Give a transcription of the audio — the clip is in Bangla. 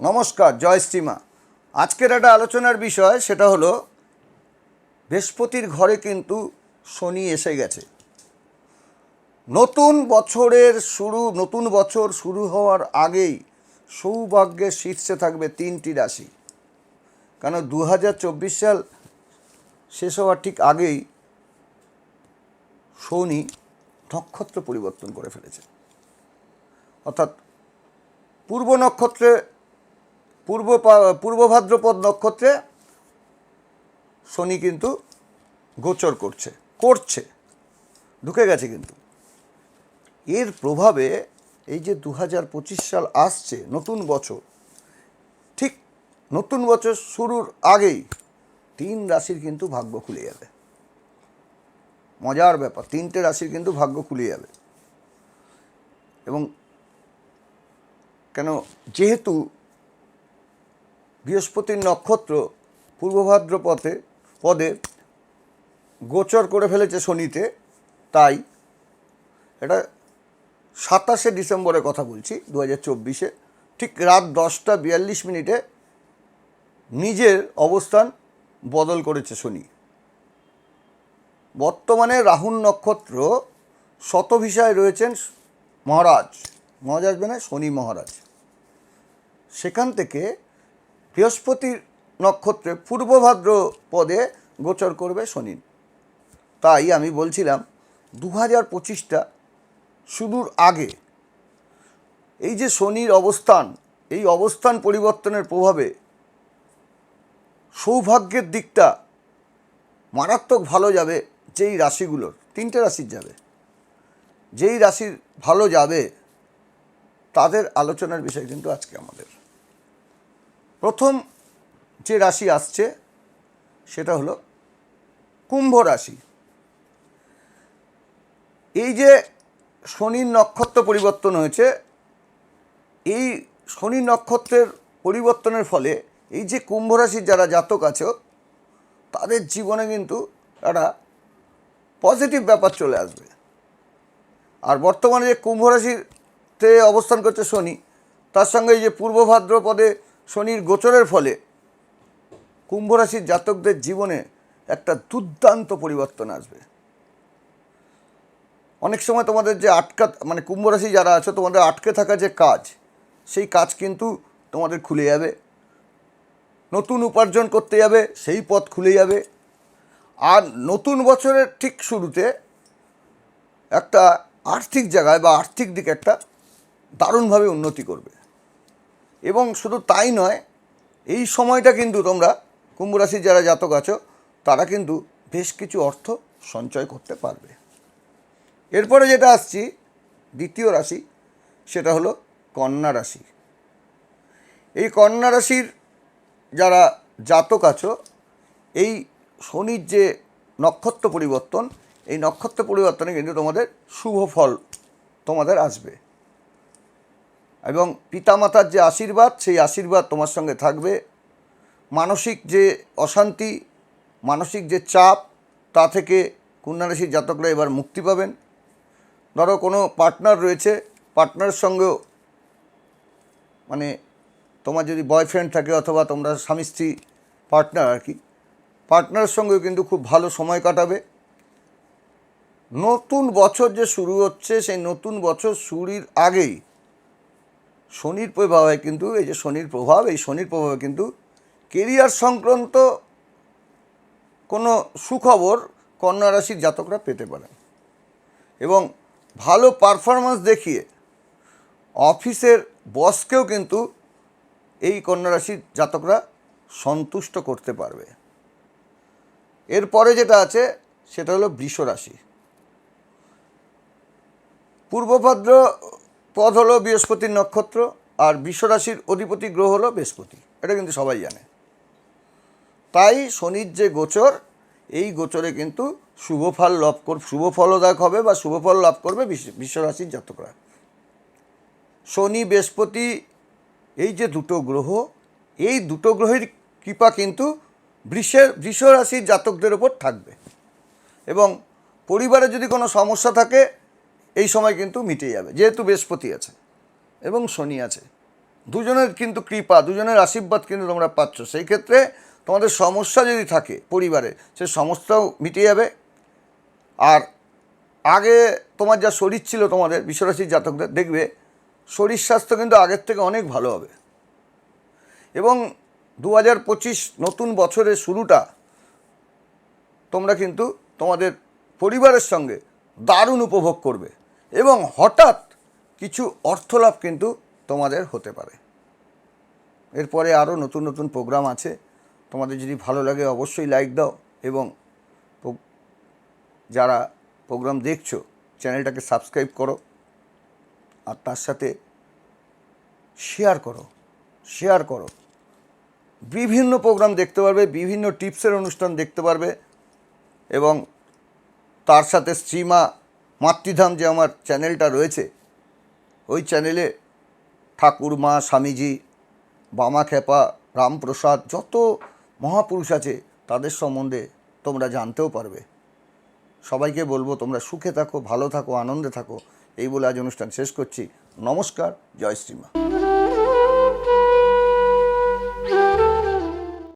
নমস্কার, জয় শ্রীমা। আজকের একটা আলোচনার বিষয়, সেটা হলো, বৃহস্পতির ঘরে কিন্তু শনি এসে গেছে। নতুন বছরের শুরু, নতুন বছর শুরু হওয়ার আগেই সৌভাগ্যের শীর্ষে থাকবে তিনটি রাশি। কেন দু হাজার চব্বিশ সাল শেষ হওয়ার ঠিক আগেই শনি নক্ষত্র পরিবর্তন করে ফেলেছে। অর্থাৎ পূর্ব নক্ষত্রে পূর্ব পা- পূর্ব ভাদ্রপদ নক্ষত্রে শনি কিন্তু গোচর করছে করছে, ঢুকে গেছে কিন্তু। এর প্রভাবে এই যে দু হাজার পঁচিশ সাল আসছে, নতুন বছর, ঠিক নতুন বছর শুরুর আগেই তিন রাশির কিন্তু ভাগ্য খুলে যাবে। মজার ব্যাপার, তিনটে রাশির কিন্তু ভাগ্য খুলে যাবে। এবং কেন, যেহেতু বৃহস্পতির নক্ষত্র পূর্বভাদ্র পথে পদে গোচর করে ফেলেছে শনিতে, তাই এটা সাতাশে ডিসেম্বরের কথা বলছি দু হাজার চব্বিশে। ঠিক রাত দশটা বিয়াল্লিশ মিনিটে নিজের অবস্থান বদল করেছে শনি। বর্তমানে রাহুল নক্ষত্র শতভিসায় রয়েছেন মহারাজ। মহারাজ মানে শনি মহারাজ। সেখান থেকে বৃহস্পতির নক্ষত্রে পূর্বভাদ্র পদে গোচর করবে শনি। তাই আমি বলছিলাম দু হাজার পঁচিশটা সুদূর আগে এই যে শনির অবস্থান, এই অবস্থান পরিবর্তনের প্রভাবে সৌভাগ্যের দিকটা মারাত্মক ভালো যাবে যেই রাশিগুলোর, তিনটে রাশির যাবে। যেই রাশির ভালো যাবে, তাদের আলোচনার বিষয় কিন্তু আজকে আমাদের। প্রথম যে রাশি আসছে, সেটা হলো কুম্ভ রাশি। এই যে শনির নক্ষত্র পরিবর্তন হয়েছে, এই শনি নক্ষত্রের পরিবর্তনের ফলে এই যে কুম্ভ রাশির যারা জাতক আছে, তাদের জীবনে কিন্তু একটা পজিটিভ ব্যাপার চলে আসবে। আর বর্তমানে যে কুম্ভ রাশিতে অবস্থান করছে শনি, তার সঙ্গে এই যে পূর্ব ভাদ্রপদে শনির গোচরের ফলে কুম্ভ রাশির জাতকদের জীবনে একটা দুর্দান্ত পরিবর্তন আসবে। অনেক সময় তোমাদের যে আটকা মানে কুম্ভ রাশি যারা আছো, তোমাদের আটকে থাকা যে কাজ, সেই কাজ কিন্তু তোমাদের খুলে যাবে। নতুন উপার্জন করতে যাবে, সেই পথ খুলে যাবে। আর নতুন বছরের ঠিক শুরুতে একটা আর্থিক জায়গায় বা আর্থিক দিকে একটা দারুণভাবে উন্নতি করবে। এবং শুধু তাই নয়, এই সময়টা কিন্তু তোমরা কুম্ভ রাশির যারা জাতক আছো, তারা কিন্তু বেশ কিছু অর্থ সঞ্চয় করতে পারবে। এরপরে যেটা আসছি, দ্বিতীয় রাশি, সেটা হলো কন্যা রাশি। এই কন্যা রাশির যারা জাতক আছো, এই শনির যে নক্ষত্র পরিবর্তন, এই নক্ষত্র পরিবর্তনে কিন্তু তোমাদের শুভ ফল তোমাদের আসবে। এবং পিতামাতার যে আশীর্বাদ, সেই আশীর্বাদ তোমার সঙ্গে থাকবে। মানসিক যে অশান্তি, মানসিক যে চাপ, তা থেকে কন্যা রাশির জাতকরা এবার মুক্তি পাবেন। ধরো কোনো পার্টনার রয়েছে, পার্টনারের সঙ্গেও মানে তোমার যদি বয়ফ্রেন্ড থাকে অথবা তোমরা স্বামী স্ত্রী পার্টনার আর কি, পার্টনারের সঙ্গেও কিন্তু খুব ভালো সময় কাটাবে। নতুন বছর যে শুরু হচ্ছে, সেই নতুন বছর শুরুর আগেই শনির প্রভাবে কিন্তু, এই যে শনির প্রভাব, এই শনির প্রভাবে কিন্তু কেরিয়ার সংক্রান্ত কোনো সুখবর কন্যা রাশির জাতকরা পেতে পারেন। এবং ভালো পারফরমেন্স দেখিয়ে অফিসের বসকেও কিন্তু এই কন্যা রাশির জাতকরা সন্তুষ্ট করতে পারবে। এরপরে যেটা আছে, সেটা হলো বৃষ রাশি পূর্বভাদ্র পদ হলো বৃহস্পতির নক্ষত্র আর বিশ্বরাশির অধিপতি গ্রহ হলো বৃহস্পতি। এটা কিন্তু সবাই জানে। তাই শনির যে গোচর, এই গোচরে কিন্তু শুভ ফল লাভ কর, শুভ ফলদায়ক হবে বা শুভ ফল লাভ করবে বিশ্ব- বিশ্ব জাতকরা। শনি, বৃহস্পতি, এই যে দুটো গ্রহ, এই দুটো গ্রহের কৃপা কিন্তু বৃষের বৃষ রাশির জাতকদের ওপর থাকবে। এবং পরিবারে যদি কোনো সমস্যা থাকে এই সময় কিন্তু মিটে যাবে। যেহেতু বৃহস্পতি আছে এবং শনি আছে। দুজনের কিন্তু কৃপা, দুজনের আশীর্বাদ কিন্তু তোমরা পাচ্ছ। সেই ক্ষেত্রে তোমাদের সমস্যা যদি থাকে পরিবারে, সে সমস্যাও মিটে যাবে। আর আগে তোমার যা শরীর ছিল তোমাদের, বিশ্বরাশির জাতকদের, দেখবে শরীর স্বাস্থ্য কিন্তু আগের থেকে অনেক ভালো হবে। এবং দু হাজার পঁচিশ নতুন বছরের শুরুটা তোমরা কিন্তু তোমাদের পরিবারের সঙ্গে দারুণ উপভোগ করবে। এবং হঠাৎ কিছু অর্থলাভ কিন্তু তোমাদের হতে পারে। এরপরে আরও নতুন নতুন প্রোগ্রাম আছে। তোমাদের যদি ভালো লাগে অবশ্যই লাইক দাও এবং যারা প্রোগ্রাম দেখছ চ্যানেলটাকে সাবস্ক্রাইব করো আর তার সাথে শেয়ার করো শেয়ার করো। বিভিন্ন প্রোগ্রাম দেখতে পারবে, বিভিন্ন টিপসের অনুষ্ঠান দেখতে পারবে এবং তার সাথে শ্রীমা মাতৃধাম যে আমার চ্যানেলটা রয়েছে, ওই চ্যানেলে ঠাকুরমা স্বামীজি, বামা খেপা, রামপ্রসাদ, যত মহাপুরুষ আছে, তাদের সম্বন্ধে তোমরা জানতেও পারবে। সবাইকে বলব, তোমরা সুখে থাকো, ভালো থাকো, আনন্দে থাকো। এই বলে আজ অনুষ্ঠান শেষ করছি। নমস্কার, জয় শ্রীমা।